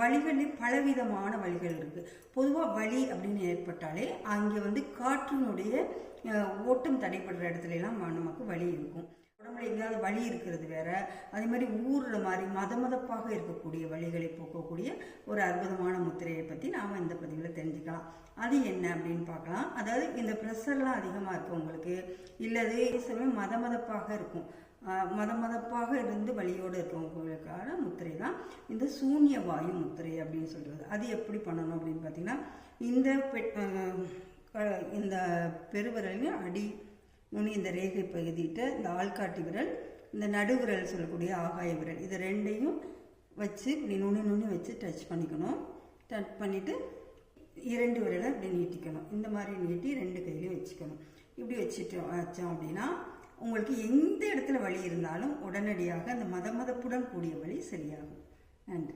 வழிகளில் பலவிதமான வழிகள் இருக்குது பொதுவாக வழி அப்படின்னு ஏற்பட்டாலே அங்கே வந்து காற்றினுடைய ஓட்டம் தடைப்படுற இடத்துலலாம் நமக்கு வழி இருக்கும். உடம்புல எங்கேயாவது வழி இருக்கிறது வேற. அதே மாதிரி ஊறுற மாதிரி மத மதப்பாக இருக்கக்கூடிய வழிகளை போக்கக்கூடிய ஒரு அற்புதமான முத்திரையை பற்றி நாம் இந்த பதிவு தெரிஞ்சுக்கலாம் அது என்ன அப்படின்னு பார்க்கலாம். அதாவது இந்த ப்ரெஷர்லாம் அதிகமாக இருக்கும் உங்களுக்கு. இல்லது சமயம் மத மதப்பாக இருக்கும். மத மதப்பாக இருந்து வழியோடு இருக்கவங்களுக்கான முத்திரை தான் இந்த சூன்ய வாயு முத்திரை அப்படின்னு சொல்கிறது அது எப்படி பண்ணணும் அப்படின்னு பார்த்தீங்கன்னா இந்த இந்த பெருவிரலையும் அடி நுனி இந்த ரேகை பகுதியிட்ட இந்த ஆள்காட்டி விரல் இந்த நடுவிரல் சொல்லக்கூடிய ஆகாய விரல் இது ரெண்டையும் வச்சு இப்படி நுனி நுனி வச்சு டச் பண்ணிக்கணும். டச் பண்ணிவிட்டு இரண்டு விரலை இப்படி நீட்டிக்கணும். இந்த மாதிரி நீட்டி ரெண்டு கையிலையும் வச்சுக்கணும். இப்படி வச்சுட்டோம் வச்சோம் அப்படின்னா உங்களுக்கு எந்த இடத்துல வலி இருந்தாலும் உடனடியாக அந்த மத மதப்புடன் கூடிய வழி சரியாகும். நன்றி.